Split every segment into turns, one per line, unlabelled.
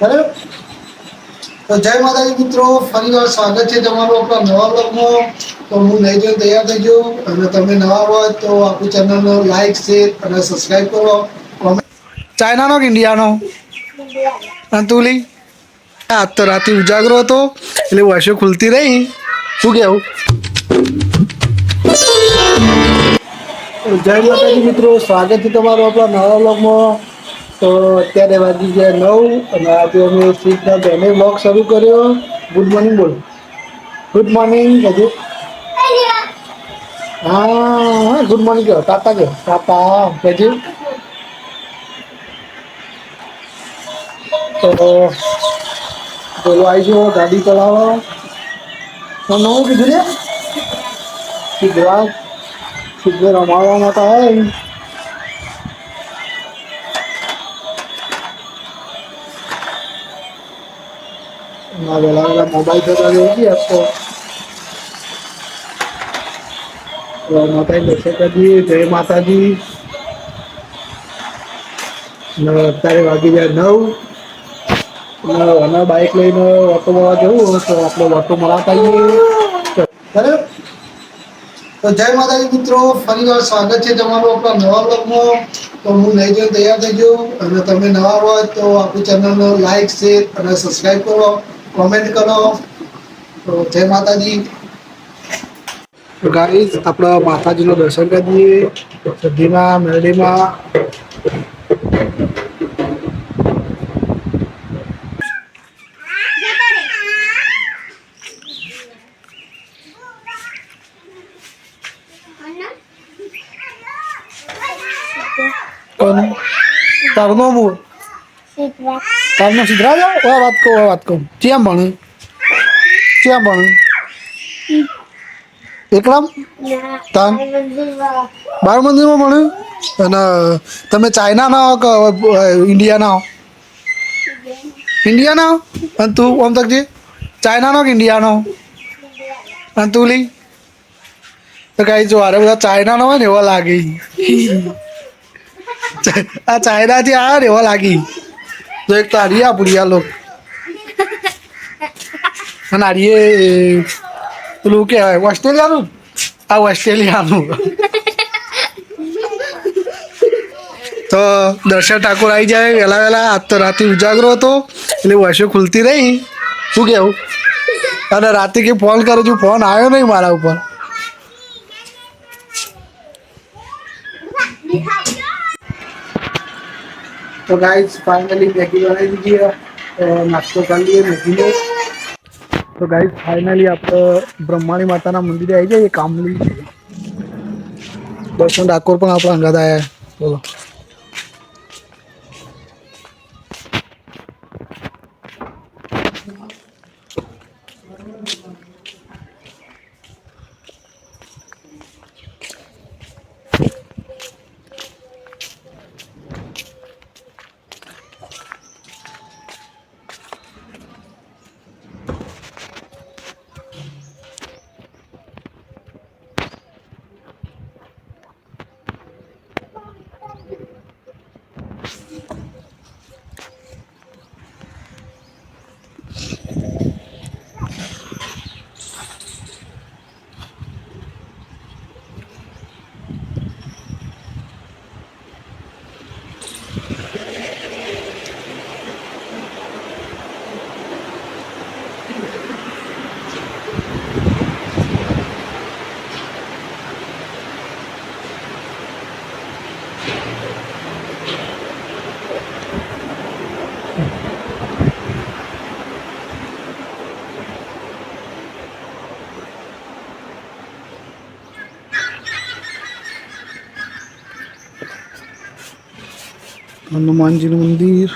બરાબર? તો જય માતાજી મિત્રો ફરી વાર સ્વાગત છે તમારું આપણા નવા બ્લોગમાં તો હું લઈ જોઈને તૈયાર થઈ ગયો અને તમે નવા હોય તો આપણી ચેનલનો લાઈક શેર અને સબસ્ક્રાઈબ કરો. ચાઇનાનો કે ઇન્ડિયાનો અંતુલી આ તો રાતે ઉજાગરો હતો એટલે વાશો ખુલતી રહી. શું કેવું? જય માતાજી મિત્રો સ્વાગત છે તમારું આપણા નવા બ્લોગમાં તો અત્યારે વાગી ગયા નવ અને આજે અમે સ્વીટના બેને બ્લોગ શરૂ કર્યો. ગુડ મોર્નિંગ બોલ. ગુડ મોર્નિંગ હજુ હા ગુડ મોર્નિંગ કહો. તાતા કહો. તાતા હજુ તો બોલો આવી ગાડી ચલાવો. તો નવું કીધું ને? સિદ્ધરાજ સિદ્ધ રમાડવા માટે આવે ના વેલા વેલા મોબાઈલ થતા જઈ ગયા તો માતાજી દર્શન કરીએ જય માતાજી. અત્યારે વાગી જાય નવ. અને બાઇક લઈને ઓટો મળવા જવું તો આપણે ઓટો મળાતા આવીએ. બરાબર તો જય માતાજી મિત્રો ફરી વાર સ્વાગત છે તમારું આપણા નવા બ્લોગમાં તો હું લઈ જઈને તૈયાર થઈ ગયો. અને તમે નવા હોય તો આપણી ચેનલને લાઈક શેર અને સબસ્ક્રાઈબ કરો. કોમેન્ટ કરો તો જય માતાજી તો ગાઈઝ આપણે માતાજીનું દર્શન કરીએ સિદ્ધિમાં મેરડીમાં કોનું તારું નામ બોલ તારું નામ સિદ્ધરાજ? ઓ વાત કહું ઓ વાત કહું. ક્યાં ભણ્યું ક્યાં ભણ્યું એકલામ? તાન? બાર મંદિરમાં ભણ્યું અને તમે ચાઇનાના હો કે ઇન્ડિયાના હો? ઇન્ડિયાના હો? અને તું ઓમ તકજી ચાઇનાનો કે ઇન્ડિયાનો અને તું લી? તો કઈ જો અરે બધા ચાઇનાનો હોય ને એવા લાગે. આ ચાઇનાથી આવ્યા ને એવા લાગી. તો આર્યા પુડિયા લોક અને આર્યે પેલું કહેવાય ઓસ્ટ્રેલિયાનું? આ ઓસ્ટ્રેલિયાનું. તો દર્શન ઠાકોર આવી જાય, વહેલા વહેલા આજ તો રાતે ઉજાગરો હતો, એટલે વાસો ખુલતી રહી. શું કેવું? અને રાતે કે ફોન કરું છું, ફોન આવ્યો નહીં મારા ઉપર. તો ગાઈઝ ફાઇનલી મેગી બનાવી દીધી અ, નાસ્તો કરી લઈએ મેગીનો તો ગાઈઝ ફાઇનલી આપણે બ્રહ્માણી માતાના મંદિરે આવી જઈએ કામલી. દર્શન ડાકોર પણ આપણા અંગાત આવ્યા બોલો. હનુમાનજીનું મંદિર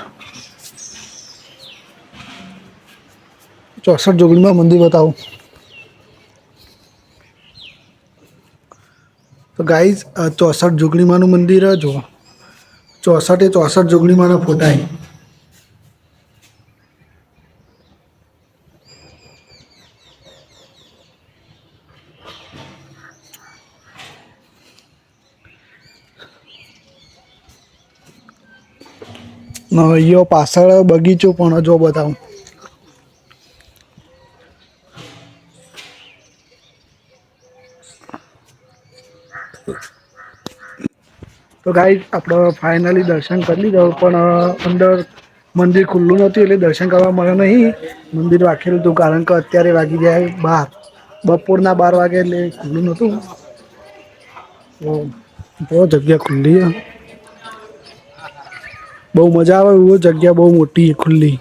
ચોસઠ જોગણીમાં મંદિર બતાવું તો ગાઈઝ ચોસઠ જોગણીમાનું મંદિર જુઓ એ ચોસઠ જોગણીમાના ફોટા અહીંયા પાછળ બગીચો પણ જો બતાવું. તો ગાઈ આપણે ફાઇનલી દર્શન કરી લીધા, પણ અંદર મંદિર ખુલ્લું નહોતું, એટલે દર્શન કરવા મળ્યો નહીં. મંદિર રાખેલું હતું કારણ કે અત્યારે વાગી જાય બાર. બપોરના બાર વાગે એટલે ખુલ્લું નહોતું. બહુ જગ્યા ખુલ્લી બહુ મજા આવે એવો જગ્યા બહુ મોટી ખુલ્લી.